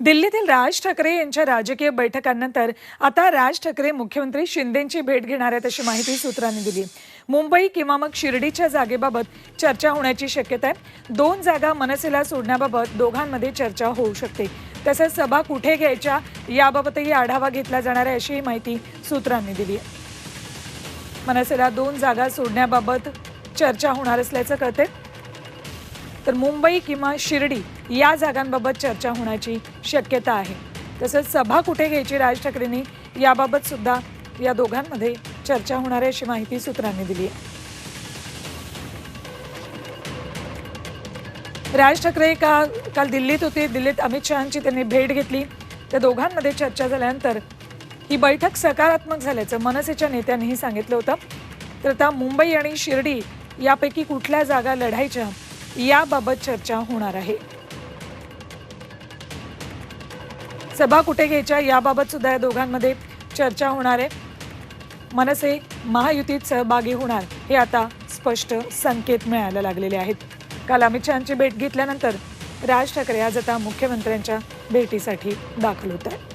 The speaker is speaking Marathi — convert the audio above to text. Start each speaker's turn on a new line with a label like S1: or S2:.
S1: दिल्लीतील राज ठाकरे यांच्या राजकीय बैठकांनंतर आता राज ठाकरे मुख्यमंत्री शिंदेची भेट घेणार आहेत अशी माहिती सूत्रांनी दिली. मुंबई किंवा मग शिर्डीच्या जागेबाबत चर्चा होण्याची शक्यता आहे. दोन जागा मनसेला सोडण्याबाबत दोघांमध्ये चर्चा होऊ शकते. तसंच सभा कुठे घ्यायच्या याबाबतही आढावा घेतला जाणार आहे अशीही माहिती सूत्रांनी दिली आहे. मनसेला दोन जागा सोडण्याबाबत चर्चा होणार असल्याचं कळते तर मुंबई किंवा शिर्डी या जागांबाबत चर्चा होण्याची शक्यता आहे. तसंच सभा कुठे घ्यायची राज ठाकरेंनी याबाबत सुद्धा या दोघांमध्ये चर्चा होणार आहे अशी माहिती सूत्रांनी दिली आहे. राज ठाकरे का काल दिल्लीत होते दिल्लीत अमित शहाची त्यांनी भेट घेतली. त्या दोघांमध्ये चर्चा झाल्यानंतर ही बैठक सकारात्मक झाल्याचं मनसेच्या नेत्यांनीही सांगितलं होतं. तर आता मुंबई आणि शिर्डी यापैकी कुठल्या जागा लढायच्या याबाबत चर्चा होणार आहे. सभा कुठे घ्यायच्या याबाबत सुद्धा या दोघांमध्ये चर्चा होणार आहे. मनसे महायुतीत सहभागी होणार हे आता स्पष्ट संकेत मिळायला लागलेले आहेत. काल अमित शहाची भेट घेतल्यानंतर राज ठाकरे आज आता मुख्यमंत्र्यांच्या भेटीसाठी दाखल होत आहेत.